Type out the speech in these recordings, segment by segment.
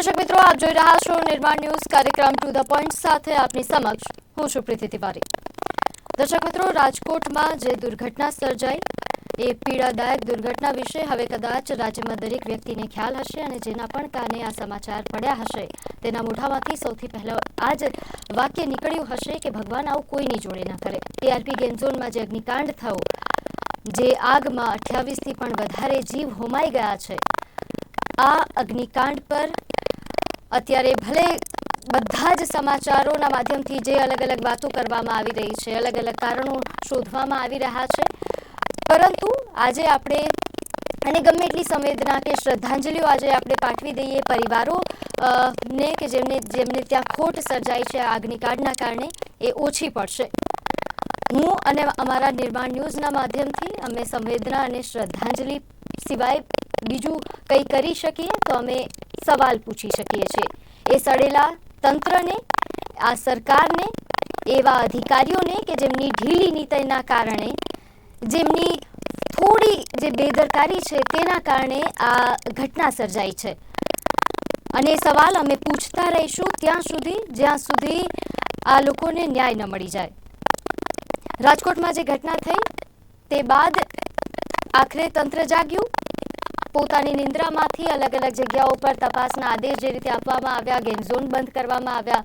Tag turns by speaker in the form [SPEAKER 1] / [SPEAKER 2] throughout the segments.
[SPEAKER 1] દર્શક મિત્રો, આપ જોઈ રહ્યા છો નિર્માણ ન્યૂઝ કાર્યક્રમ ટુ ધ પોઈન્ટ સાથે આપની સમક્ષ હું છું પ્રીતિ તિવારી. દર્શક મિત્રો, રાજકોટમાં જે દુર્ઘટના સર્જાઈ, એ પીડાદાયક દુર્ઘટના વિશે હવે કદાચ રાજ્યમાં દરેક વ્યક્તિને ખ્યાલ હશે અને જેના પણ કાને આ સમાચાર પડ્યા હશે, તેના મોઢામાંથી સૌથી પહેલા આ જ વાક્ય નીકળ્યું હશે કે ભગવાન આવું કોઈની જોડે ન કરે. ટીઆરપી ગેમ જે અગ્નિકાંડ થયો, જે આગમાં અઠ્યાવીસથી પણ વધારે જીવ હોમાઈ ગયા છે, આ અગ્નિકાંડ પર અત્યારે ભલે બધા જ સમાચારોના માધ્યમથી જે અલગ અલગ વાતો કરવામાં આવી રહી છે, અલગ અલગ કારણો શોધવામાં આવી રહ્યા છે. પરંતુ આજે આપણે, અને ગમે એટલી સંવેદના કે શ્રદ્ધાંજલિઓ આજે આપણે પાઠવી દઈએ પરિવારો ને કે જેમને જેમને ત્યાં ખોટ સર્જાઈ છે અગ્નિકાંડના કારણે, એ ઓછી પડશે. હું અને અમારા નિર્માણ ન્યૂઝના માધ્યમથી અમે સંવેદના અને શ્રદ્ધાંજલિ સિવાય બીજું કંઈ કરી શકીએ તો અમે સવાલ પૂછી શકીએ છીએ. એ સડેલા તંત્રને, આ સરકારને, એવા અધિકારીઓને કે જેમની ઢીલી નીતિના કારણે, જેમની થોડી જે બેદરકારી છે તેના કારણે આ ઘટના સર્જાઈ છે. અને સવાલ અમે પૂછતા રહીશું ત્યાં સુધી, જ્યાં સુધી આ લોકોને ન્યાય ન મળી જાય. રાજકોટમાં જે ઘટના થઈ, તે બાદ આખરે તંત્ર જાગ્યું? પોતાની નિંદ્રામાંથી અલગ અલગ જગ્યાઓ પર તપાસના આદેશ જે રીતે આપવામાં આવ્યા ગેમ ઝોન બંધ કરવામાં આવ્યા,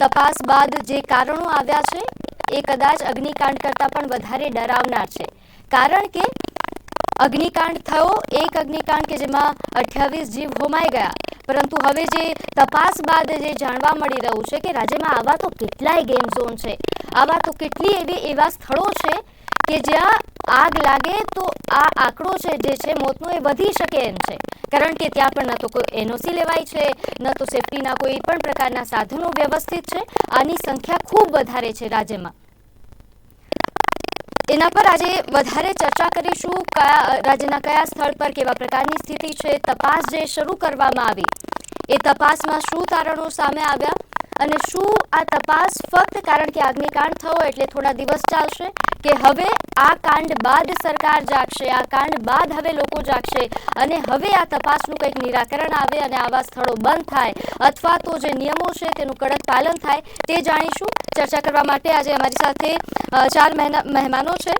[SPEAKER 1] તપાસ બાદ જે કારણો આવ્યા છે, એ કદાચ અગ્નિકાંડ કરતાં પણ વધારે ડરાવનાર છે. કારણ કે અગ્નિકાંડ થયો, એક અગ્નિકાંડ કે જેમાં અઠ્યાવીસ જીવ હોમાઈ ગયા. પરંતુ હવે જે તપાસ બાદ જે જાણવા મળી રહ્યું છે કે રાજ્યમાં આવા તો કેટલાય ગેમ ઝોન છે. આવા તો કેટલી એવી એવા સ્થળો છે કે જ્યાં આગ લાગે તો આ આંકડો છે જે છે મોતનો એ વધી શકે એમ છે. કારણ કે ત્યાં પણ ન તો કોઈ એનઓસી લેવાય છે, ન તો સેફટીના કોઈ પણ પ્રકારના સાધનો વ્યવસ્થિત છે. આની સંખ્યા ખૂબ વધારે છે રાજ્યમાં. એના પર આજે વધારે ચર્ચા કરીશું. કયા, રાજ્યના કયા સ્થળ પર કેવા પ્રકારની સ્થિતિ છે, તપાસ જે શરૂ કરવામાં આવી. એ તપાસમાં શું તારણો સામે આવ્યા? અને શું આ તપાસ ફક્ત કારણ કે અગ્નિકાંડ થયો એટલે થોડા દિવસ ચાલશે? કે હવે આ કાંડ બાદ સરકાર જાગશે, આ કાંડ બાદ હવે લોકો જાગશે અને હવે આ તપાસનું કંઈક નિરાકરણ આવે અને આવા સ્થળો બંધ થાય? અથવા તો જે નિયમો છે તેનું કડક પાલન થાય તે જાણીશું? ચર્ચા કરવા માટે આજે અમારી સાથે ચાર મહેમાનો છે.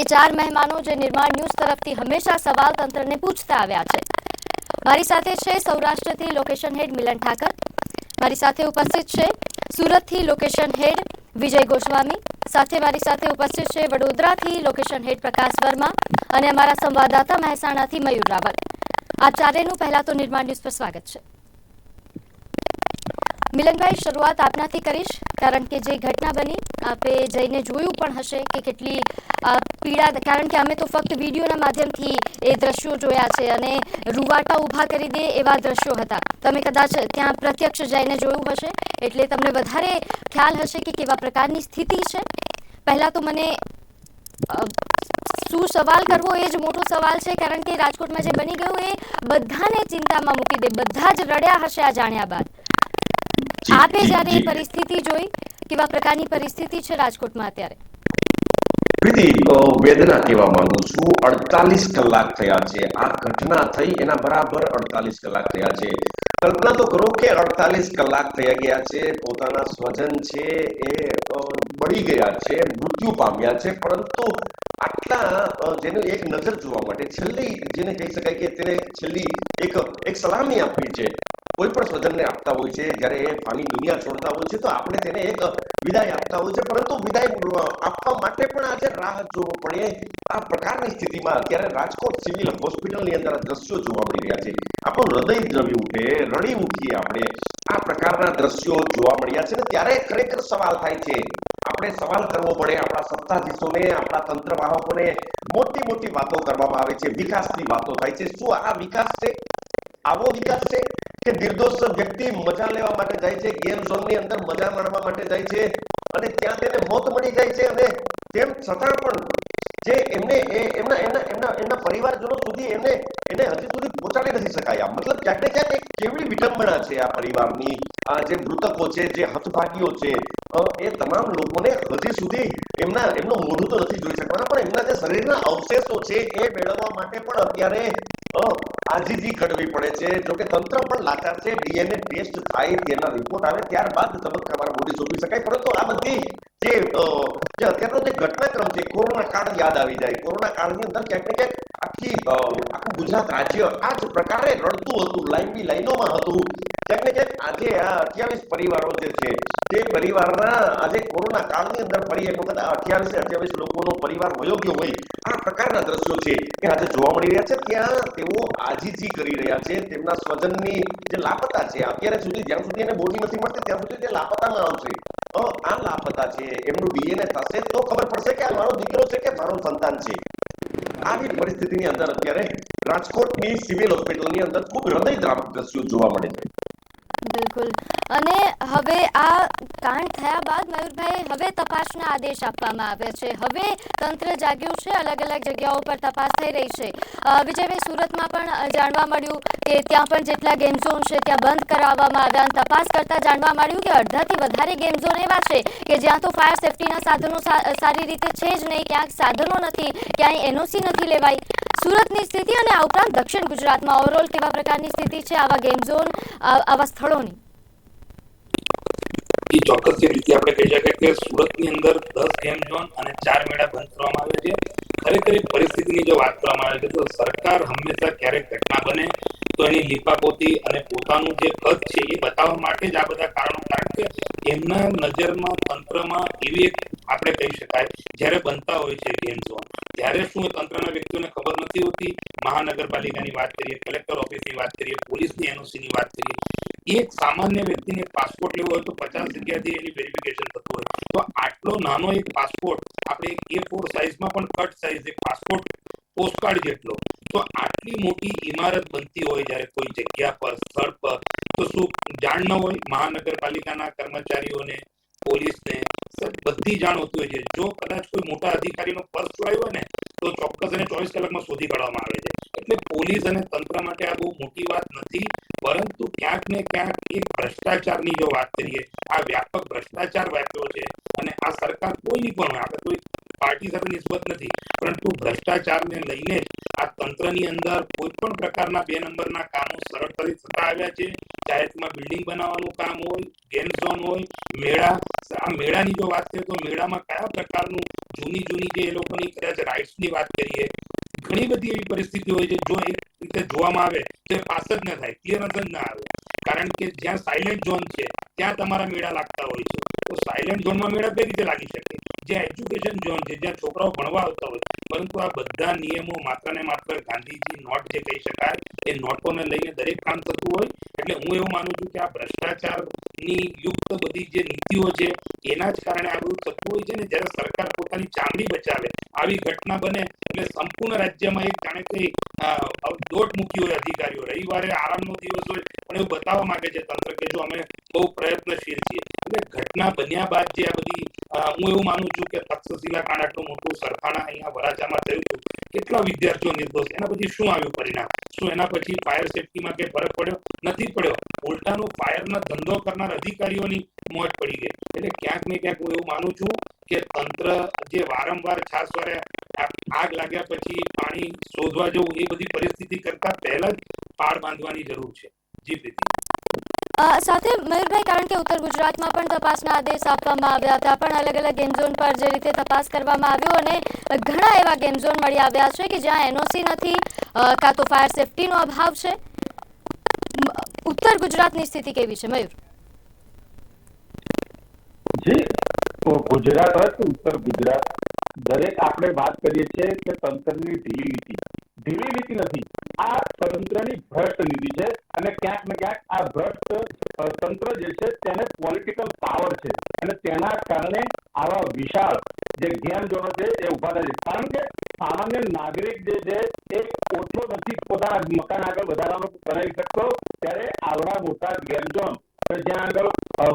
[SPEAKER 1] એ ચાર મહેમાનો જે નિર્માણ ન્યૂઝ તરફથી હંમેશા સવાલ તંત્રને પૂછતા આવ્યા છે. મારી સાથે છે સૌરાષ્ટ્રથી લોકેશન હેડ મિલન ઠાકર. મારી સાથે ઉપસ્થિત છે સુરતથી લોકેશન હેડ વિજય ગોસ્વામી, સાથે મારી સાથે ઉપસ્થિત છે વડોદરાથી લોકેશન હેડ પ્રકાશ વર્મા અને અમારા સંવાદદાતા મહેસાણાથી મયુર રાવલ. આ ચારેયનું પહેલા તો નિર્માણ ન્યૂઝ પર સ્વાગત છે. મિલનભાઈ, શરૂઆત આપનાથી કરીશ, કારણ કે જે ઘટના બની, આપે જઈને જોયું પણ હશે કે કેટલી પીડા કારણ કે અમે તો ફક્ત વિડીયોના માધ્યમથી એ દ્રશ્યો જોયા છે અને રૂવાટા ઊભા કરી દે એવા દ્રશ્યો હતા. તમે કદાચ ત્યાં પ્રત્યક્ષ જઈને જોયું હશે, એટલે તમને વધારે ખ્યાલ હશે કે કેવા પ્રકારની સ્થિતિ છે. પહેલાં તો મને શું સવાલ કરવો એ જ મોટો સવાલ છે, કારણ કે રાજકોટમાં જે બની ગયું એ બધાને ચિંતામાં મૂકી દે, બધા જ રડ્યા હશે આ જાણ્યા બાદ. આપે જ્યારે એ પરિસ્થિતિ જોઈ કેવા પ્રકારની પરિસ્થિતિ છે રાજકોટમાં અત્યારે?
[SPEAKER 2] પ્રીતિ વેદના કહેવા માંગુ છું. અડતાલીસ કલાક થયા છે. આ ઘટના થઈ એના બરાબર અડતાલીસ કલાક થયા છે. કલ્પના તો કરો કે અડતાલીસ કલાક થઈ ગયા છે. પોતાના સ્વજન છે એ બળી ગયા છે મૃત્યુ પામ્યા છે. પરંતુ આટલા જેને એક નજર જોવા માટે છેલ્લી જેને કહી શકાય કે તેને છેલ્લી એક એક સલામી આપવી છે કોઈ પણ સ્વજનને આપતા હોય છે, જ્યારે એ ફાની દુનિયા છોડતા હોય છે, તો આપણે તેને એક વિદાય આપતા હોય છે. પરંતુ વિદાય આપવા માટે પણ આજે રાહ જોવો પડે. આ પ્રકારની સ્થિતિમાં અત્યારે રાજકોટ સિવિલ હોસ્પિટલની અંદર દ્રશ્યો જોવા મળી રહ્યા છે. આપણું હૃદય દ્રવી ઉઠે, રડી ઉઠીએ આપણે. આ પ્રકારના દ્રશ્યો જોવા મળ્યા છે ને ત્યારે ખરેખર સવાલ થાય છે. આપણે સવાલ કરવો પડે આપણા સત્તાધીશોને, આપણા તંત્રવાહકોને. મોટી મોટી વાતો કરવામાં આવે છે, વિકાસની વાતો થાય છે. શું આ વિકાસ છે? આવો વિકાસ છે? કે નિર્દોષ વ્યક્તિ મજા લેવા માટે જાય છે ગેમ ઝોનની અંદર મજા માણવા માટે જાય છે અને ત્યાં તેને મોત મળી જાય છે અને તેમ છતાં પણ જે એમને એમના એમના એમના એમના પરિવારજનો સુધી એમને એને હજી સુધી પહોંચાડી નથી શકાયા. મતલબ ક્યાંક ને ક્યાંક એક કેવડી વિડંબના છે આ પરિવારની, આ જે મૃતકો છે, જે હતભાગીઓ છે એ તમામ લોકોને હજી સુધી એમના એમનું મોઢું તો નથી જોઈ શકવાના, પણ એમના જે શરીરના અવશેષો છે એ મેળવવા માટે પણ અત્યારે આજીજી ઘડવી પડે છે. જોકે તંત્ર પણ લાચાર છે. ડીએનએ ટેસ્ટ થાય તેના રિપોર્ટ આવે ત્યારબાદ તબક્કાવાર નોટિસ સોંપી શકાય. પરંતુ આ બધી જે જે અત્યારનો જે ઘટનાક્રમ છે, કોરોના કાળ યાદ આવી જાય. કોરોના કાળની અંદર ક્યાંક ને ક્યાંક આખી આખું ગુજરાત રાજ્ય આ જ પ્રકારે રડતું હતું. લાઈનની લાઈનોમાં હતું. ક્યાંક ને આજે આ અઠ્યાવીસ પરિવારો જે છે, તે પરિવારના આજે કોરોના કાળની અંદર ફરી એક વખત અઠ્યાવીસ અઠ્યાવીસ લોકોનો પરિવાર વયો હોય, આ પ્રકારના દ્રશ્યો છે કે આજે જોવા મળી રહ્યા છે. ત્યાં તેઓ આજીજી કરી રહ્યા છે, તેમના સ્વજનની જે લાપતા છે, અત્યારે સુધી, જ્યાં સુધી એને બોડી નથી મળતી, ત્યાં સુધી તે લાપતામાં આવશે. આ લાપતા છે, એમનું ડીએનએ થશે તો ખબર પડશે કે આ મારો દીકરો છે કે મારો સંતાન છે. આવી પરિસ્થિતિની અંદર અત્યારે રાજકોટની સિવિલ હોસ્પિટલની અંદર ખૂબ હૃદયદ્રાવક દ્રશ્યો જોવા મળે છે.
[SPEAKER 1] બિલકુલ. અને હવે આ કાંડ થયા બાદ મયુરભાઈ હવે તપાસના આદેશ આપવામાં આવ્યા છે. હવે તંત્ર જાગ્યું છે અલગ અલગ જગ્યાઓ પર તપાસ થઈ રહી છે. વિજયભાઈ, સુરતમાં પણ જાણવા મળ્યું કે ત્યાં પણ જેટલા ગેમ ઝોન છે, ત્યાં બંધ કરાવવામાં આવ્યા અને તપાસ કરતા જાણવા મળ્યું કે અડધાથી વધારે ગેમ ઝોન એવા છે કે જ્યાં તો ફાયર સેફટીના સાધનો સારી રીતે છે જ નહીં, ક્યાંક સાધનો નથી, ક્યાંય એનઓસી નથી લેવાઈ સુરતની સ્થિતિ અને આ ઉપરાંત દક્ષિણ ગુજરાતમાં ઓવરઓલ કેવા પ્રકારની સ્થિતિ છે આવા ગેમ ઝોન આવા સ્થળોની?
[SPEAKER 3] એ ચોક્કસ રીતે આપણે કહી શકાય કે સુરતની અંદર દસ ગેમ ઝોન અને ચાર મેળા બંધ કરવામાં આવે છે. ખરેખર પરિસ્થિતિની જો વાત કરવામાં આવે છે તો સરકાર હંમેશા ક્યારેક ઘટના બને તો એની લીપાપોતી અને પોતાનું જે કદ છે એ બતાવવા માટે જ આ બધા કારણો, કારણ કે એમના નજરમાં, તંત્રમાં એવી એક આપણે કહી શકાય, જ્યારે બનતા હોય છે ગેમ ઝોન ત્યારે શું તંત્રના વ્યક્તિઓને ખબર નથી હોતી, મહાનગરપાલિકાની વાત કરીએ, કલેક્ટર ઓફિસની વાત કરીએ, પોલીસની એનઓસીની વાત કરીએ એક સામાન્ય વ્યક્તિને પાસપોર્ટ લેવો હોય તો પચાસ જગ્યાથી એની વેરિફિકેશન થતું હોય. તો આટલો નાનો એક પાસપોર્ટ, આપણે એ ફોર સાઇઝમાં પણ કટ સાઇઝ એક પાસપોર્ટ પોસ્ટકાર્ડ જેટલો તો આટલી મોટી ઇમારત બનતી હોય જ્યારે કોઈ જગ્યા પર, સ્થળ પર, તો શું જાણ ન હોય? મહાનગરપાલિકાના કર્મચારીઓને, પોલીસને બધી જાણ હોતી હોય છે. જો કદાચ કોઈ મોટા અધિકારીનો પર્સ ચોરાયો હોય ને, તો ચોક્કસ અને ચોવીસ કલાકમાં શોધી કાઢવામાં આવે છે. એટલે પોલીસ અને તંત્ર માટે આ બહુ મોટી વાત નથી. પરંતુ ક્યાંક ને ક્યાંક એક ભ્રષ્ટાચારની જો વાત કરીએ, આ વ્યાપક ભ્રષ્ટાચાર વ્યાપ્યો છે અને આ સરકાર કોઈની પણ આપણે કોઈ પાર્ટી સાથે નિસ્બત નથી, પરંતુ ભ્રષ્ટાચારને લઈને આ તંત્રની અંદર કોઈ પણ પ્રકારના બે નંબરના કામો સરળતાથી થતા આવ્યા છે. જાહેરમાં બિલ્ડિંગ બનાવવાનું કામ હોય, ગેમ ઝોન હોય, મેળા, આ મેળાની જો વાત કરીએ તો મેળામાં કયા પ્રકારનું જૂની જૂની જે એ લોકોની કદાચ રાઇટ્સની વાત કરીએ ઘણી બધી એવી પરિસ્થિતિ હોય છે જો એક રીતે જોવામાં આવે તો પાસ જ ન થાય ક્લિયરન્સ જ ના આવે. કારણ કે જ્યાં સાયલેન્ટ ઝોન છે, ત્યાં તમારા મેળા લાગતા હોય છે. તો સાયલેન્ટ ઝોનમાં મેળા કઈ રીતે લાગી શકે? જ્યાં એજ્યુકેશન ઝોન છે, જ્યાં છોકરાઓ ભણવા આવતા હોય, પરંતુ આ બધા નિયમો માત્ર ને માત્ર ગાંધીજી નોટ જે કહી શકાય, એ નોટોને લઈને દરેક કામ થતું હોય. એટલે હું એવું માનું છું કે આ ભ્રષ્ટાચારની યુક્ત બધી જે નીતિઓ છે, એના જ કારણે આ થતું હોય છે ને, જ્યારે સરકાર પોતાની ચામડી બચાવે, આવી ઘટના બને, એટલે સંપૂર્ણ રાજ્યમાં એક જાણે કે દોટ મૂકી હોય અધિકારીઓ. રવિવારે આરામનો દિવસ હોય, પણ એવું બતાવવા માંગે છે તંત્ર કે જો અમે બહુ પ્રયત્નશીલ છીએ. એટલે ઘટના બન્યા બાદ જે આ બધી હું એવું માનું છું કે તક્ષશિલા કાંડ આટલું મોટું સરખાણા અહીંયા વરાછામાં થયું હતું. કેટલા વિદ્યાર્થીઓ નિર્દોષ. એના પછી શું આવ્યું પરિણામ? શું એના પછી ફાયર સેફટીમાં કે ફરક પડ્યો? નથી પડ્યો. ઉલટાનો ફાયરનો ધંધો કરનાર અધિકારીઓની મોજ પડી ગઈ. એટલે ક્યાંક ને ક્યાંક હું એવું માનું છું કે તંત્ર જે વારંવાર છાસ વારે આગ લાગ્યા પછી પાણી શોધવા જવું એ બધી પરિસ્થિતિ કરતા પહેલા જ પાળ બાંધવાની જરૂર છે. જી પ્રીતિ.
[SPEAKER 1] સાથે મયુરભાઈ, કારણ કે ઉત્તર ગુજરાતમાં પણ તપાસના આદેશ આપવામાં આવ્યા હતા, પણ અલગ અલગ ગેમ ઝોન પર જે રીતે તપાસ કરવામાં આવ્યો અને ઘણા એવા ગેમ ઝોન મળી આવ્યા છે કે જ્યાં એનઓસી નથી કાં તો ફાયર સેફટીનો અભાવ છે. ઉત્તર ગુજરાતની સ્થિતિ કેવી છે, મયુર?
[SPEAKER 4] જી ગુજરાત ઉત્તર ગુજરાત. દરેક આપણે વાત કરીએ છીએ કે તંત્રની ઢીલી નીતિ. ઢીલી નીતિ નથી. આ તંત્રની ભ્રષ્ટ નીતિ છે અને ક્યાંક ને ક્યાંક આ ભ્રષ્ટ તંત્ર જે છે તેને પોલિટિકલ પાવર છે. અને તેના કારણે આવા વિશાળ જે ગેમ જોડો છે એ ઊભા થાય છે. કારણ કે સામાન્ય નાગરિક જે છે એ ઓછો નથી પોતાના મકાન આગળ વધારાનો કરાવી શકતો ત્યારે આવડા મોટા ગેમ જ્યાં આગળ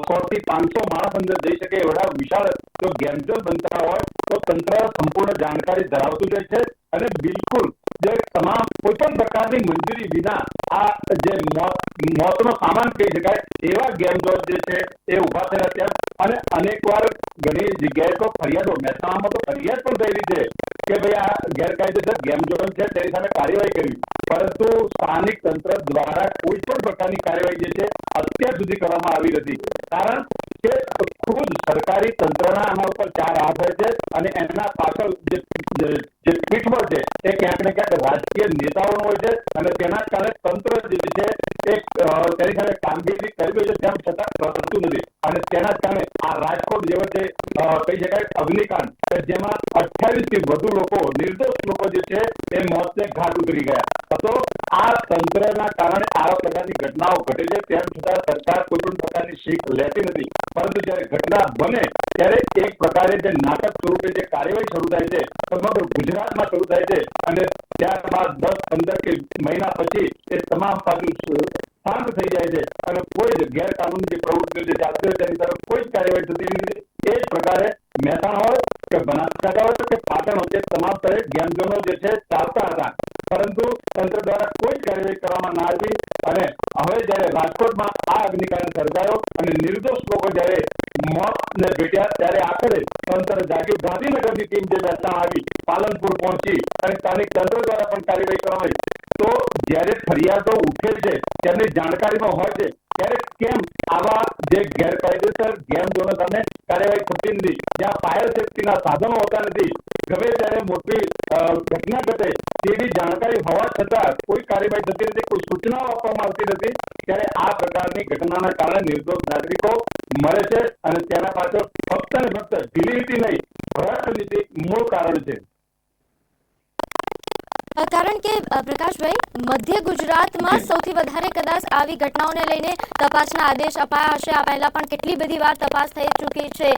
[SPEAKER 4] સો થી પાંચસો માણસ અંદર જઈ શકે એવડા વિશાળ જો ગેમ ઝોન બનતા હોય તો તંત્ર સંપૂર્ણ જાણકારી ધરાવતું રહે છે અને બિલકુલ જે તમામ કોઈ પણ પ્રકારની મંજૂરી વિના આ જે મોત મોતનો સામાન કહી શકાય, એવા ગેમ જે છે, એ ઊભા થયા ત્યાં અને અનેકવાર ઘણી જગ્યાએ તો ફરિયાદો, મહેસાણામાં તો ફરિયાદ પણ થયેલી છે કે ભાઈ આ ગેરકાયદેસર ગેમ ઝોન છે, તેની સામે કાર્યવાહી કરવી. પરંતુ સ્થાનિક તંત્ર દ્વારા કોઈ પણ પ્રકારની કાર્યવાહી જે છે, અત્યાર સુધી કરવામાં આવી નથી. કારણ કે ખુદ સરકારી તંત્રના આના ઉપર ચાર હાથ હોય છે અને એના પાછળ જે જે પીઠબળ છે એ ક્યાંક ને ક્યાંક રાજકીય નેતાઓનો હોય છે અને તેના કારણે તંત્ર જે છે એ તેની સામે કામગીરી કરવી છે તેમ છતાં કરતું નથી. અને તેના કારણે આ રાજકોટ જે અ, કહી શકાય અગ્નિકાંડ જેમાં અઠ્યાવીસથી વધુ લોકો નિર્દોષ લોકો જે છે એ મોતને ઘાટ ઉતરી ગયા. તો આ તંત્રના કારણે આવા પ્રકારની ઘટનાઓ ઘટે છે તેમ છતાં સરકાર કોઈ પણ પ્રકારની શીખ લેતી નથી. પરંતુ જ્યારે ઘટના બને ત્યારે એક પ્રકારે જે નાટક સ્વરૂપે જે કાર્યવાહી શરૂ થાય છે સમગ્ર ગુજરાતમાં શરૂ થાય છે અને ત્યારબાદ દસ પંદર કે મહિના પછી એ તમામ બાજુ શાંત થઈ જાય છે અને કોઈ જ ગેરકાનૂની જે પ્રવૃત્તિઓ જે ચાલતી હોય તેની તરફ કોઈ જ કાર્યવાહી થતી નથી. એ જ પ્રકારે મહેસાણા હોય કે બનાસકાંઠા હોય કે પાટણ હોય તમામ સ્થળે ગેમઝોનો જે છે ચાલતા હતા. પરંતુ તંત્ર દ્વારા કોઈ કાર્યવાહી કરવામાં ના આવી અને હવે જ્યારે રાજકોટમાં આ અગ્નિકાંડ સર્જાયો અને નિર્દોષ લોકો જ્યારે મોતને ભેટ્યા ત્યારે આખરે તંત્ર જાગ્યું ગાંધીનગરની ટીમ જે મહેસાણા આવી, પાલનપુર પહોંચી અને સ્થાનિક તંત્ર દ્વારા પણ કાર્યવાહી કરવામાં આવી. તો જ્યારે ફરિયાદો ઉઠે છે તેમની જાણકારીમાં હોય છે, ત્યારે કેમ આવા જે ગેરકાયદેસર ગેમ ઝોનો સામે કાર્યવાહી થતી નથી? જ્યાં ફાયર સેફટીના સાધનો હોતા નથી. ગમે ત્યારે મોટી ઘટના ઘટે તેવી જાણકારી હોવા છતાં કોઈ કાર્યવાહી થતી નથી, કોઈ સૂચનાઓ આપવામાં આવતી નથી, ત્યારે આ પ્રકારની ઘટનાના કારણે નિર્દોષ નાગરિકો મરે છે અને તેના પાછળ ફક્ત ને ફક્ત ઢીલી નહીં, ભ્રષ્ટ નીતિ મૂળ કારણ છે.
[SPEAKER 1] કારણ કે પ્રકાશભાઈ મધ્ય ગુજરાતમાં સૌથી વધારે કદાચ આવી ઘટનાઓને લઈને તપાસના આદેશ અપાયા હશે આ પહેલા પણ કેટલી બધી વાર તપાસ થઈ ચૂકી છે.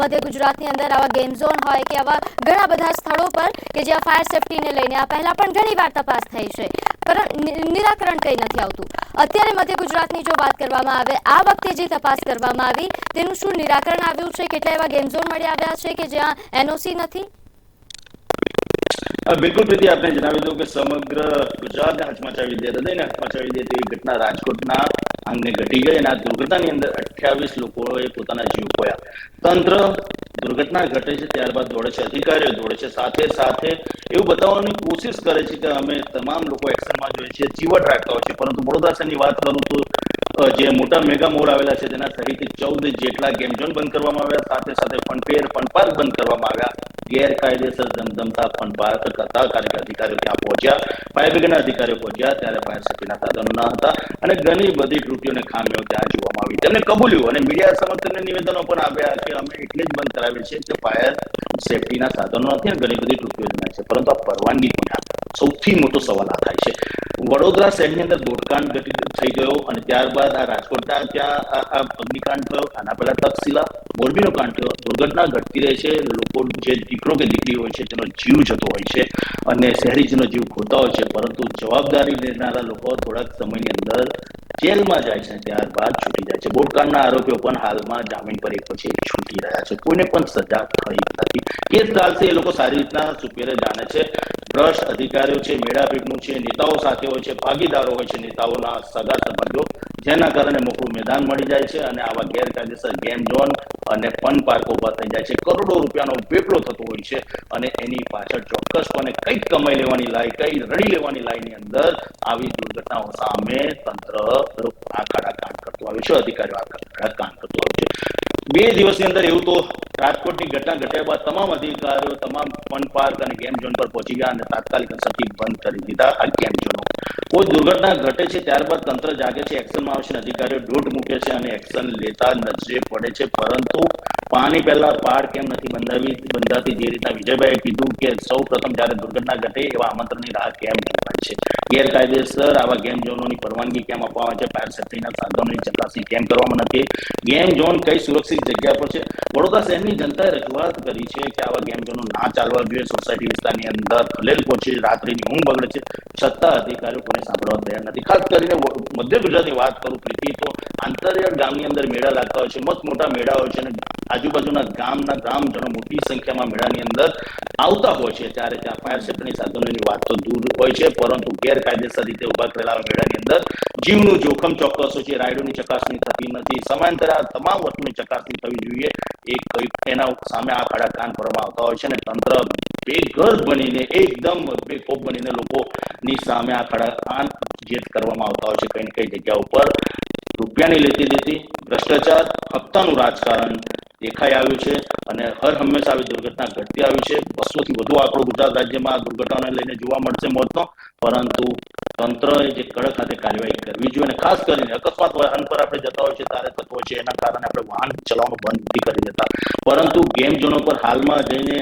[SPEAKER 1] મધ્ય ગુજરાતની અંદર આવા ગેમ ઝોન હોય કે આવા ઘણા બધા સ્થળો પર કે જ્યાં ફાયર સેફટીને લઈને આ પહેલા પણ ઘણી વાર તપાસ થઈ છે. પરંતુ નિ- નિરાકરણ કંઈ નથી આવતું. અત્યારે મધ્ય ગુજરાતની જો વાત કરવામાં આવે આ વખતે જે તપાસ કરવામાં આવી તેનું શું નિરાકરણ આવ્યું છે? કેટલા એવા ગેમ ઝોન મળી આવ્યા છે કે જ્યાં એનઓસી નથી?
[SPEAKER 5] બિલકુલ પ્રીતિ, આપને જણાવી દઉં કે સમગ્ર ગુજરાતને હચમચાવી દે હૃદયને હચમચાવી દે તેવી ઘટના રાજકોટના અંગને ઘટી ગઈ અને આ દુર્ઘટનાની અંદર અઠ્યાવીસ લોકોએ પોતાના જીવ ખોયા. તંત્ર દુર્ઘટના ઘટે છે, ત્યારબાદ દોડે છે અધિકારીઓ દોડે છે, સાથે સાથે એવું બતાવવાની કોશિશ કરે છે કે અમે તમામ લોકો એક્શનમાં જોઈએ છીએ ચીવટ રાખતા હોય છે. પરંતુ વડોદરા શહેરની વાત કરું તો જે મોટા મેગા મોર આવેલા છે, તેના સહિત ચૌદ જેટલા ગેમ ઝોન બંધ કરવામાં આવ્યા, સાથે સાથે ફનફેર ફન પાર્ક બંધ કરવામાં આવ્યા. ગેરકાયદેસર ધમધમતા પણ ભારત કરતા કાર્યક અધિકારીઓ ત્યાં પહોંચ્યા. ફાયર બ્રિગેડના અધિકારીઓ પહોંચ્યા, ત્યારે ફાયર સેફટીના સાધનો ન હતા અને ઘણી બધી ત્રુટીઓને ખામીઓ ત્યાં જોવામાં આવી. તેમને કબૂલ્યું અને મીડિયા સમક્ષ તેમને નિવેદનો પણ આપ્યા કે અમે એટલે જ બંધ કરાવીએ છીએ કે ફાયર સેફટીના સાધનો નથી અને ઘણી બધી ત્રુટીઓ જણાય છે. પરંતુ આ પરવાનગી કોને આપી? સૌથી મોટો સવાલ આ થાય છે. વડોદરા શહેરની અંદર દોડકાંડ ઘટિત થઈ ગયો અને ત્યારબાદ આ રાજકોટના ત્યાં અગ્નિકાંડ થયો, આના પહેલા તક્ષશિલા, મોરબીનો કાંડ થયો. દુર્ઘટના ઘટતી રહે છે. લોકો જે દીકરો કે દીકરી હોય છે, તેનો જીવ જતો હોય છે અને શહેરીજનો જીવ ખોતા હોય છે. પરંતુ જવાબદારી લેનારા લોકો થોડાક સમયની અંદર જેલમાં જાય છે ત્યારબાદ છૂટી જાય છે. બોટકાંડના આરોપીઓ પણ હાલમાં જામીન પર એક પછી એક છૂટી રહ્યા છે. કોઈને પણ સજા થઈ નથી. કેસ ચાલશે એ લોકો સારી રીતના સુપેરે જાણે છે. ભ્રષ્ટ અધિકારીઓ છે મેળાપીટનું છે, નેતાઓ સાથે હોય છે, ભાગીદારો હોય છે, નેતાઓના સગા સંબંધો, જેના કારણે મોકળું મેદાન મળી જાય છે અને આવા ગેરકાયદેસર ગેમ ઝોન અને ફન પાર્કો ઊભા થઈ જાય છે. કરોડો રૂપિયાનો વેપલો થતો હોય છે અને એની પાછળ ચોક્કસપણે કંઈક કમાઈ લેવાની લાય કઈ રડી લેવાની લાયની અંદર આવી દુર્ઘટનાઓ સામે તંત્ર આખાડા કામ કરતું આવ્યું છે, અધિકારીઓ આખાડા કામ કરતું આવ્યું છે. બે દિવસની અંદર એવું તો રાજકોટની ઘટના ઘટ્યા બાદ તમામ અધિકારીઓ, તમામ ફન પાર્ક અને ગેમ ઝોન પર પહોંચી ગયા અને તાત્કાલિક અસરથી બંધ કરી દીધા આ ગેમ કોઈ દુર્ઘટના ઘટે છે ત્યારબાદ તંત્ર જાગે છે, એક્શનમાં આવશે અધિકારીઓ દોટ મૂકે છે અને એક્શન લેતા નજરે પડે છે. પરંતુ પાણી પહેલા પાડ કેમ નથી બંધાવી? બંધાતી જે રીતના વિજયભાઈએ કીધું કે સૌ પ્રથમ જ્યારે દુર્ઘટના ઘટે એવા આમંત્રણની રાહ કેમ કહેવાય છે? ગેરકાયદેસર આવા ગેમ ઝોનોની પરવાનગી કેમ આપવામાં છે? ફાયર સેફ્ટીના સાધનોની ચકાસણી કેમ કરવામાં નથી? ગેમ ઝોન કઈ સુરક્ષિત જગ્યા પર છે? વડોદરા શહેરની જનતાએ રજૂઆત કરી છે કે આવા ગેમ ઝોનો ના ચાલવા જોઈએ. સોસાયટી વિસ્તારની અંદર ખલેલ પહોંચે રાત્રિની ઊંઘ બગડે છે. છતાં અધિકારીઓ કોને સાંભળવા તૈયાર નથી. ખાસ કરીને મધ્ય ગુજરાતની વાત કરું, પ્રીતિ, તો આંતરિયાળ ગામની અંદર મેળા લાગતા હોય છે. મસ્ત મોટા મેળા હોય છે અને આ આજુબાજુના ગામના ગ્રામજનો મોટી સંખ્યામાં મેળાની અંદર આવતા હોય છે. ત્યારે ત્યાં ફાયર સેફ્ટીની સાધનોની વાત તો દૂર હોય છે, પરંતુ ગેરકાયદેસર રીતે ઊભા કરેલા મેળાની અંદર જીવનું જોખમ ચોક્કસ છે. રાઇડોની ચકાસણી થતી નથી. સમાંતર તમામ વસ્તુની ચકાસણી થવી જોઈએ. એ એના સામે આ કાળા કાન ભરવામાં આવતા હોય છે અને તંત્ર બેઘર બનીને, એકદમ બેખોફ બનીને લોકોની સામે આ કાળા કાન જેત કરવામાં આવતા હોય છે. કઈ ને કઈ જગ્યા ઉપર રૂપિયાની લેતી દેતી, ભ્રષ્ટાચાર, હપ્તાનું રાજકારણ દેખાઈ આવ્યું છે અને હર હંમેશા આવી દુર્ઘટના ઘટતી આવી છે. બસોથી વધુ આંકડો ગુજરાત રાજ્યમાં દુર્ઘટનાને લઈને જોવા મળશે મોતનો. પરંતુ તંત્રએ જે કડક હાથે કાર્યવાહી કરવી જોઈએ અને ખાસ કરીને અકસ્માત વાહન પર આપણે જતા હોય છે ત્યારે હોય છે, એના કારણે આપણે વાહન ચલાવવાનું બંધ નથી કરી દેતા. પરંતુ ગેમ ઝોનો પર હાલમાં જઈને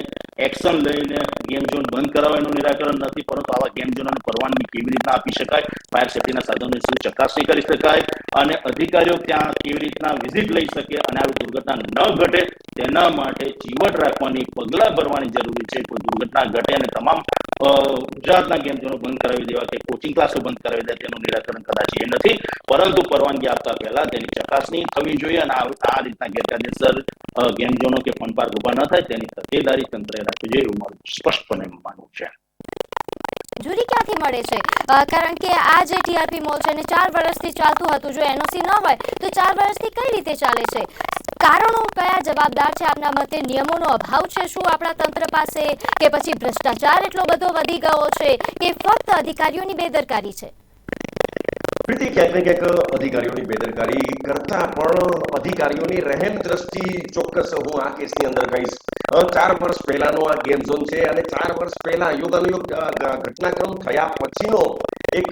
[SPEAKER 5] એક્શન લઈને ગેમ ઝોન બંધ કરાવવાનું નિરાકરણ નથી, પરંતુ આવા ગેમ ઝોનોની પરવાનગી કેવી રીતના આપી શકાય? ફાયર સેફ્ટીના સાધનોની શું ચકાસણી કરી શકાય? અને અધિકારીઓ ત્યાં કેવી રીતના વિઝિટ લઈ શકે? અને આવી દુર્ઘટના ન ઘટે, તેના માટે ચીવટ રાખવાની પગલાં ભરવાની જરૂરી છે. કોઈ દુર્ઘટના ઘટે અને તમામ ગુજરાતના ગેમ ઝોનો બંધ કરાવી દેવા કે કોચિંગ ક્લાસો બંધ કરાવી દેવા તેનું નિરાકરણ કદાચ એ નથી. પરંતુ પરવાનગી આપતા પહેલા તેની ચકાસણી થવી જોઈએ અને આ રીતના ગેરકાયદેસર ગેમ ઝોનો કે ફન પાર્ક ઊભા ન થાય તેની તકેદારી તંત્રએ રાખવી જોઈએ એવું મારું સ્પષ્ટપણે માનવું છે.
[SPEAKER 1] મંજૂરી ક્યાંથી મળે છે? કારણ કે આ જે ટીઆરપી મોલ છે ને ચાર વર્ષથી ચાલતું હતું, જો એનઓસી ન હોય, તો ચાર વર્ષથી કઈ રીતે ચાલે છે? કારણો કયા જવાબદાર છે? આપના મતે નિયમોનો અભાવ છે શું આપણા તંત્ર પાસે? કે પછી ભ્રષ્ટાચાર એટલો બધો વધી ગયો છે કે ફક્ત અધિકારીઓની બેદરકારી છે?
[SPEAKER 2] પ્રીતિ, ક્યાંક ને ક્યાંક અધિકારીઓની બેદરકારી કરતા પણ અધિકારીઓની રહેમ દ્રષ્ટિ ચોક્કસ હું આ કેસની અંદર કહીશ. ચાર વર્ષ પહેલાનો આ ગેમ ઝોન છે અને ચાર વર્ષ પહેલા યોગાનુયોગ ઘટનાક્રમ થયા પછીનો એક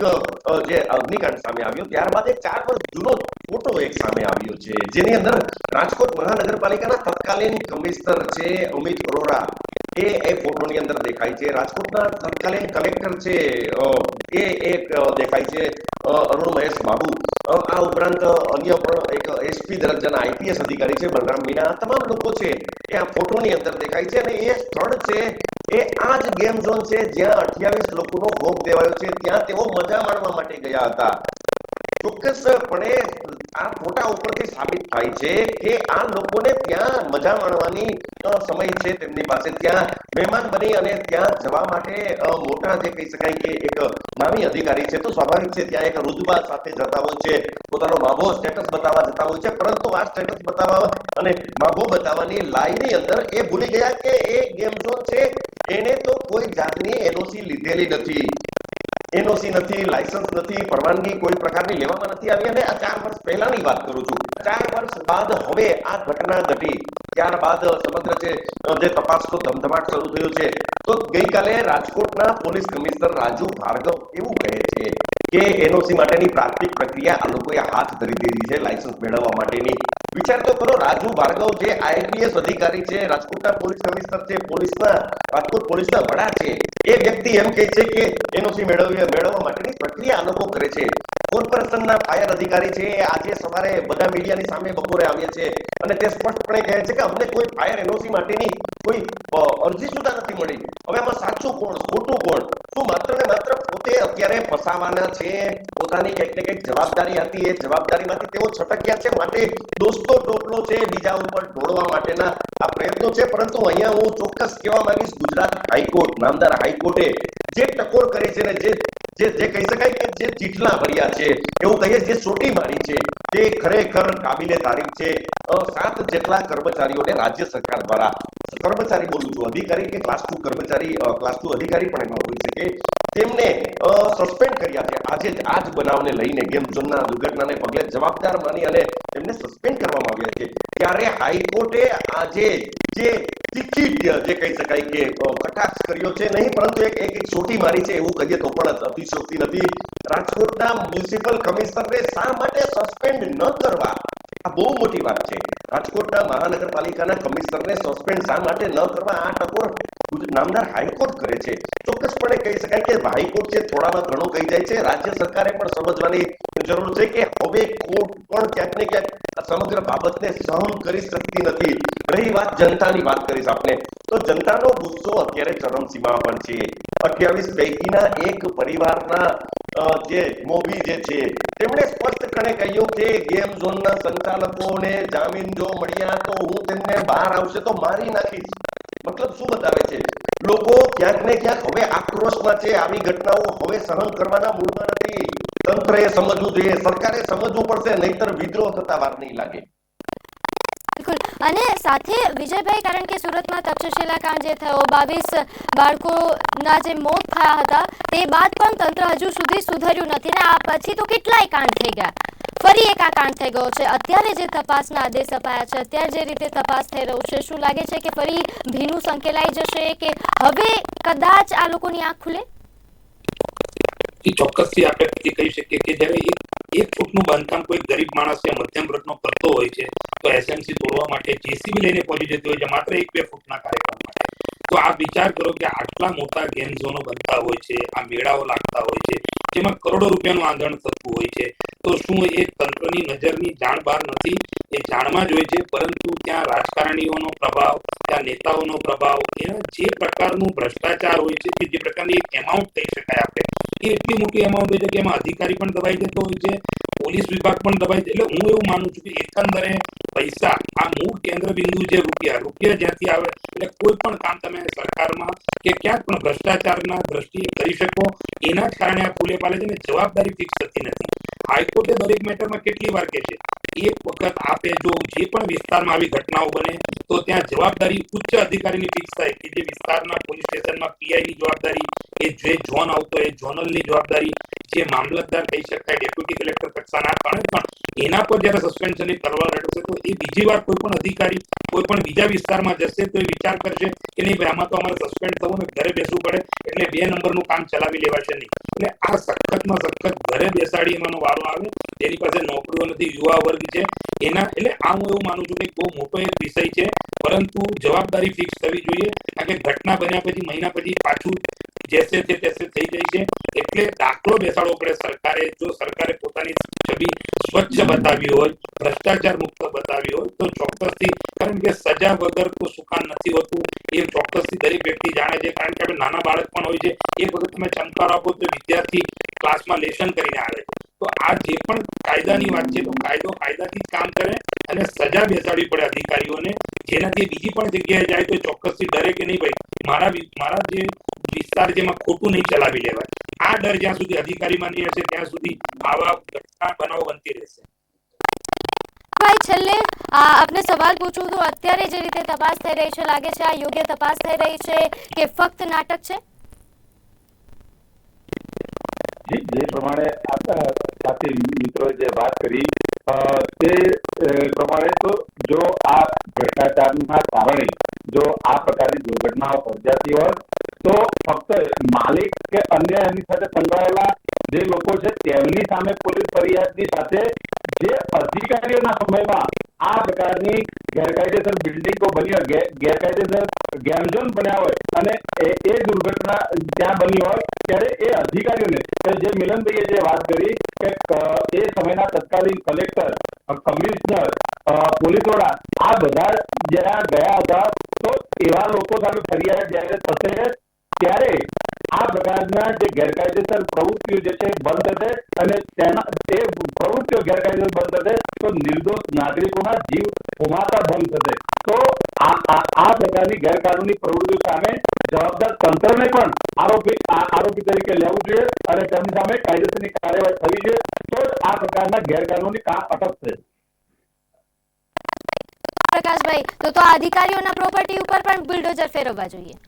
[SPEAKER 2] જે અગ્નિકાંડ સામે આવ્યો, ત્યારબાદ એક ચાર વર્ષ જૂનો ફોટો એક સામે આવ્યો છે, જેની અંદર રાજકોટ મહાનગરપાલિકાના તત્કાલીન કમિશનર છે અમિત અરોરા. એ એ ફોટોની અંદર દેખાય છે. રાજકોટના તત્કાલીન કલેક્ટર છે એ એક દેખાય છે અરુણ મહેશ બાબુ. આ ઉપરાંત અન્ય પણ એક એસપી દરજ્જાના આઈપીએસ અધિકારી છે, બલરામ મીના. તમામ લોકો છે એ આ ફોટોની અંદર દેખાય છે અને એ સ્થળ છે, એ આ જ ગેમ ઝોન છે જ્યાં અઠ્યાવીસ લોકોનો ભોગ દેવાયો છે. ત્યાં તેઓ મજા માણવા માટે ગયા હતા. ચોક્કસપણે આ ફોટા ઉપરથી સાબિત થાય છે કે આ લોકોને ત્યાં મજા માણવાની સમય છે તેમની પાસે. ત્યાં મહેમાન બની અને ત્યાં જવા માટે મોટા જે કહી શકાય કે એક નામી અધિકારી છે, તો સ્વાભાવિક છે ત્યાં એક રુજબા સાથે જતા હોય છે, પોતાનો માભો સ્ટેટસ બતાવવા જતા હોય છે, પરંતુ આ સ્ટેટસ બતાવવા અને માભો બતાવવાની લાઈનની અંદર એ ભૂલી ગયા કે એ ગેમ ઝોન છે. એને તો કોઈ જાતની એનઓસી લીધેલી નથી. એનઓસી નથી લાયસન્સ નથી, પરવાનગી કોઈ પ્રકારની લેવામાં નથી આવી અને આ ચાર વર્ષ પહેલાની વાત કરું છું. ચાર વર્ષ બાદ હવે આ ઘટના ઘટી. ત્યારબાદ સમગ્ર જે જે તપાસનો ધમધમાટ શરૂ થયો છે. તો ગઈકાલે રાજકોટના પોલીસ કમિશનર રાજુ ભાર્ગવ એવું કહે છે કે એનઓસી માટેની પ્રાથમિક પ્રક્રિયા આ લોકોએ હાથ ધરી દીધી છે લાયસન્સ મેળવવા માટેની. વિચાર તો કરો, રાજુ ભાર્ગવ જે આઈપીએસ અધિકારી છે, રાજકોટના પોલીસ કમિશનર છે, પોલીસના, રાજકોટ પોલીસના વડા છે, એ વ્યક્તિ એમ કહે છે કે એનઓસી મેળવવી મેળવવા માટેની પ્રક્રિયા આ લોકો કરે છે. કોર્પોરેશનના ફાયર અધિકારી છે, આજે સવારે બધા મીડિયાની સામે બપોરે આવ્યા છે અને તે સ્પષ્ટપણે કહે છે કે અમને કોઈ ફાયર એનઓસી માટેની કોઈ અરજી સુધા નથી મળી. હવે આમાં સાચું કોણ, ખોટું કોણ? શું માત્ર ને માત્ર પોતે અત્યારે ફસાવાના છે? પોતાની કંઈક ને કંઈક જવાબદારી હતી, એ જવાબદારીમાંથી તેઓ છટક્યા છે માટે દોસ્તો ટોપલો છે, બીજા ઉપર ઢોળવા માટેના આ પ્રયત્નો છે. પરંતુ અહીંયા હું ચોક્કસ કહેવા માંગીશ, ગુજરાત હાઈકોર્ટ, નામદાર હાઈકોર્ટે જે ટકોર કરી છે ને જે જે જે કહી શકાય કે જે ચીઠલા ભર્યા છે, એવું કહીએ જે સોટી મારી છે, તે ખરેખર કાબિલે તારીફ છે. સાત જેટલા કર્મચારીઓને રાજ્ય સરકાર દ્વારા, કર્મચારી બોલું છું, અધિકારી કે ક્લાસ ટુ કર્મચારી ક્લાસ ટુ અધિકારી પણ એમાં હોઈ શકે. તેમને સસ્પેન્ડ કર્યા છે. આજે આ જ બનાવને લઈને ગેમ ઝોનના દુર્ઘટનાને પગલે જવાબદાર માની અને તેમને સસ્પેન્ડ કરવામાં આવ્યા છે. ત્યારે હાઈકોર્ટે આજે જે તીખી જે કહી શકાય કે કટાક્ષ કર્યો છે નહીં, પરંતુ એક એક છોટી મારી છે એવું કહીએ તો પણ અતિશોક્તિ નથી. રાજકોટના મ્યુનિસિપલ કમિશનરને શા માટે સસ્પેન્ડ ન કરવા? આ બહુ મોટી વાત છે. રાજકોટના મહાનગરપાલિકાના કમિશનરને સસ્પેન્ડ શા માટે ન કરવા આ ટકોર નામદાર હાઈકોર્ટ કરે છે? ચોક્કસપણે કહી શકાય કે હાઈકોર્ટ છે, થોડામાં ઘણું કહી જાય છે. રાજ્ય સરકારે પણ સમજવાની જરૂર છે કે હવે કોર્ટ પણ ક્યાંક ને ક્યાંક સમગ્ર બાબતને સહન કરી શકતી નથી. રહી વાત જનતાની વાત કરીશ આપણે. તો જનતાનો ગુસ્સો અત્યારે ચરમસીમા પર છે. અઠ્યાવીસ પૈકીના એક પરિવારના જે મોભી જે છે, તેમણે સ્પષ્ટપણે કહ્યું કે ગેમ ઝોનના સંચાલકોને જામીન જો મળ્યા તો હું તેમને બહાર આવશે તો મારી નાખીશ. મતલબ શું બતાવે છે? લોકો ક્યાંક ને ક્યાંક હવે આક્રોશમાં છે. આવી ઘટનાઓ હવે સહન કરવાના મૂળમાં નથી. તંત્રએ સમજવું જોઈએ, સરકારે સમજવું પડશે, નહીતર વિદ્રોહ થતા વાર નહીં લાગે.
[SPEAKER 1] અને સાથે વિજયભાઈ, કારણ કે સુરતમાં તક્ષશિલા કાંડ જે થયો, બાવીસ બાળકોના જે મોત થયા હતા, તે બાદ પણ તંત્ર હજુ સુધી સુધર્યું નથી ને આ પછી તો કેટલાય કાંડ થઈ ગયા. ફરી એક આ કાંડ થઈ ગયો છે. અત્યારે જે તપાસના આદેશ અપાયા છે, અત્યારે જે રીતે તપાસ થઈ રહ્યું છે, શું લાગે છે કે ફરી ભીનું સંકેલાઈ જશે કે હવે કદાચ આ લોકોની આંખ ખુલે?
[SPEAKER 3] ચોક્કસથી આપણે કહી શકીએ કે જ્યારે એક ફૂટનું બાંધકામ કોઈ ગરીબ માણસ કે મધ્યમ વર્ગનો કરતો હોય છે, તો એસએમસી તોડવા માટે જેસીબી લઈને પહોંચી જતી હોય છે, માત્ર એક બે ફૂટના કાર્યક્રમ માટે તો આ વિચાર કરો કે આટલા મોટા ગેમ ઝોનો બનતા હોય છે, આ મેળાઓ લાગતા હોય છે, જેમાં કરોડો રૂપિયાનું આંધણ થતું હોય છે તો શું એ તંત્રની નજરની જાણ બહાર નથી? એ જાણમાં જ હોય છે, પરંતુ ત્યાં રાજકારણીઓનો પ્રભાવ, ત્યાં નેતાઓનો પ્રભાવ, એના જે પ્રકારનું ભ્રષ્ટાચાર હોય છે કે જે પ્રકારની એમાઉન્ટ કહી શકાય આપણે. એ એટલી મોટી એમાઉન્ટ હોય છે કે એમાં અધિકારી પણ દબાઈ જતો હોય છે, પોલીસ વિભાગ પણ દબાઈ એટલે હું એવું માનું છું કે એકંદરે પૈસા, આ મૂળ કેન્દ્ર બિંદુ જે રૂપિયા રૂપિયા જ્યાંથી આવે, એટલે કોઈ પણ કામ તમે સરકારમાં કે ક્યાંક પણ ભ્રષ્ટાચારના દ્રષ્ટિએ કરી શકો, એના જ કારણે આ ફૂલે પાલે છે જવાબદારી ફિક્સ થતી નથી. હાઈકોર્ટે દરેક મેટરમાં કેટલી વાર કે છે? એક વખત આપે જો જે પણ વિસ્તારમાં આવી ઘટનાઓ બને, તો ત્યાં જવાબદારી ઉચ્ચ અધિકારીની ફિક્સ થાય કે જે વિસ્તારના પોલીસ સ્ટેશનમાં પીઆઈ ની જવાબદારી એ જે ઝોન આવતો એ ઝોનલની જવાબદારી જે મામલતદાર કહી શકાય ડેપ્યુટી કલેક્ટર કક્ષાના પણ પણ એના પર જ્યારે સસ્પેન્શનની તલવાર લડશે તો એ બીજી વાર કોઈ પણ અધિકારી કોઈ પણ બીજા વિસ્તારમાં જશે તો એ વિચાર કરશે કે નહીં ભાઈ, આમાં તો અમારે સસ્પેન્ડ થવું ને ઘરે બેસવું પડે, એટલે બે નંબરનું કામ ચલાવી લેવાશે નહીં. એટલે આ સખતમાં સખત ઘરે બેસાડી એમાંનો વારો આવે જેની પાસે નોકરીઓ નથી, યુવા વર્ગ છે. એના એટલે આ હું એવું માનું છું કે બહુ મોટો એક વિષય છે. પરંતુ જવાબદારી ફિક્સ થવી જોઈએ. કારણ કે ઘટના બન્યા પછી, મહિના પછી પાછું જેસે તે તેસે થઈ જાય છે. એટલે દાખલો બેસાડવો પડે સરકારે. જો સરકારે પોતાની છબી સ્વચ્છ બતાવી હોય, ભ્રષ્ટાચાર મુક્ત બતાવી હોય, તો ચોક્કસથી કારણ કે સજા વગર તો સુકાન નથી હોતું. એ ચોક્કસથી દરેક વ્યક્તિ જાણે છે. કારણ કે આપણે નાના બાળક પણ હોય છે. એ વખત તમે ચમકારો આપો તો વિદ્યાર્થી ક્લાસમાં લેશન કરીને આવે છે. તો આ જે પણ કાયદાની વાત છે, તો કાયદો કાયદાથી જ કામ કરે અને સજા બેસાડવી પડે અધિકારીઓને. જેનાથી બીજી પણ જગ્યાએ જાય તો ચોક્કસથી ડરે કે નહીં ભાઈ? મારા મારા જે વિસ્તાર જેમાં ખોટું નહીં ચલાવી લેવાય. આ ડર જ્યાં સુધી અધિકારીમાં નહીં હશે ત્યાં સુધી આવા ઘટના બનાવો બનતી રહેશે.
[SPEAKER 1] ભાઈ છેલ્લે આપને સવાલ પૂછું તો અત્યારે જે રીતે તપાસ થઈ રહી છે લાગે છે આ યોગ્ય તપાસ થઈ રહી છે કે ફક્ત નાટક છે?
[SPEAKER 4] જી જે પ્રમાણે સાથી મિત્રોએ જે વાત કરી તે પ્રમાણે તો જો આ ભ્રષ્ટાચારના કારણે જો આ પ્રકારની દુર્ઘટનાઓ સર્જાતી હોય તો ફક્ત માલિક કે અન્ય એની સાથે સંકળાયેલા જે લોકો છે, તેમની સામે પોલીસ ફરિયાદની સાથે જે અધિકારીઓના સમયમાં આ પ્રકારની ગેરકાયદેસર બિલ્ડિંગો બની હોય ગેરકાયદેસર ગેમઝોન બન્યા હોય અને એ દુર્ઘટના ત્યાં બની હોય, ત્યારે એ અધિકારીઓને જે મિલનભાઈએ જે વાત કરી કે એ સમયના તત્કાલીન કલેક્ટર કમિશનર પોલીસ વડા આ બધા જ્યાં ગયા હતા, તો એવા લોકો સામે ફરિયાદ જ્યારે થશે ત્યારે આ પ્રકારના જે ગેરકાયદેસર પ્રવૃત્તિઓ જે છે એ બંધ થશે અને તેના તે પ્રવૃત્તિઓ ગેરકાયદેસર બંધ થશે, તો નિર્દોષ નાગરિકોના જીવ ગુમાતા બંધ થશે. તો આ આ આ પ્રકારની ગેરકાનૂની પ્રવૃત્તિઓ સામે જવાબદાર તંત્રને પણ આરોપી, આ આરોપી તરીકે લેવું જોઈએ અને તેમની સામે કાયદેસરની કાર્યવાહી થવી જોઈએ. તો જ આ પ્રકારના ગેરકાનૂની કામ અટકશે.
[SPEAKER 1] પ્રકાશભાઈ, તો તો આ અધિકારીઓના પ્રોપર્ટી ઉપર પણ બુલડોઝર ફેરવવા જોઈએ.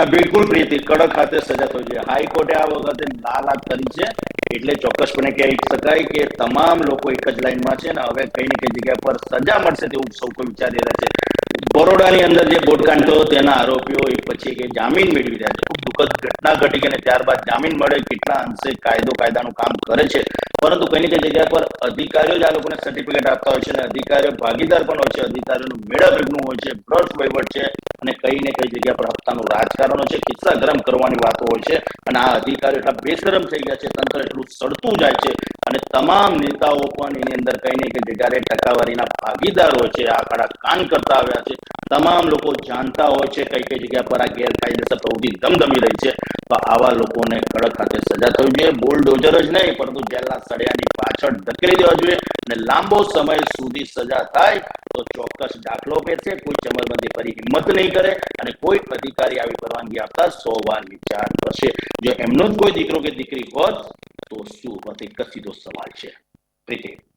[SPEAKER 5] હા, બિલકુલ પ્રીતિ કડક હાથે સજા થવી જોઈએ. હાઈકોર્ટે આ વખતે લાલ હાથ કરી છે એટલે ચોક્કસપણે કહી શકાય કે તમામ લોકો એક જ લાઈનમાં છે ને હવે કઈ ને કઈ જગ્યા પર સજા મળશે તેવું સૌ કોઈ વિચારી રહ્યા છે. બરોડાની અંદર જે બોટકાંડ તેના આરોપીઓ એક પછી એક જામીન મેળવી રહ્યા છે. ખૂબ દુઃખદ ઘટના ઘટી અને ત્યારબાદ જામીન મળે કેટલા અંશે કાયદો કાયદાનું કામ કરે છે. પરંતુ કઈ ને કઈ જગ્યા પર અધિકારીઓ જ આ લોકોને સર્ટિફિકેટ આપતા હોય છે અને અધિકારીઓ ભાગીદાર પણ હોય છે, અધિકારીઓનું મેળા ભેગનું હોય છે, બ્રશ વહીવટ છે અને કઈ ને કઈ જગ્યા પર હપ્તાનું રાજકારણો છે કિસ્સા ગરમ કરવાની વાતો હોય છે. અને આ અધિકારીઓ એટલા બેશરમ થઈ ગયા છે, તંત્ર એટલું સડતું જાય છે અને તમામ નેતાઓ પણ એની અંદર કઈ કે કઈ જ્યારે ટકાવારીના ભાગીદારો છે આ કડા કાન કરતા આવ્યા છે. તમામ લોકો જાણતા હોય છે કઈ કઈ જગ્યા પર આ ગેરકાયદેસર પ્રવૃત્તિ ધમધમી રહી છે. તો આવા લોકોને કડક હાથે સજા થવી જોઈએ. બુલડોઝર જ નહીં, પરંતુ જેલના સળિયાની પાછળ ધકેલી દેવા જોઈએ અને લાંબો સમય સુધી સજા થાય તો ચોક્કસ દાખલો બેસે. કોઈ ચમરબંધી ફરી હિંમત નહીં કરે અને કોઈ અધિકારી આવી પરવાનગી આપતા સો વાર વિચાર કરશે. જો એમનો જ કોઈ દીકરો કે દીકરી હોત, તો શું હોત? એક જ સવાલ છે. પ્રીતિ.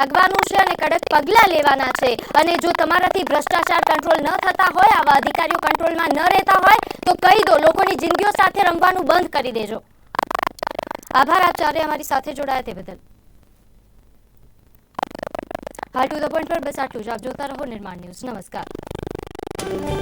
[SPEAKER 1] લાગવાનું છે અને કડક પગલાં લેવાના છે. અને જો તમારાથી ભ્રષ્ટાચાર કંટ્રોલ ન થતા હોય, આવા અધિકારીઓ કંટ્રોલમાં ન રહેતા હોય, તો કહી દો, લોકોની જિંદગીઓ સાથે રમવાનું બંધ કરી દેજો. આભાર આચાર્ય અમારી સાથે જોડાયા તે બદલ. હાલ ટુ ધ પોઈન્ટ પર બસ આટલું જ. આપ જોતા રહો નિર્માણ ન્યૂઝ. નમસ્કાર.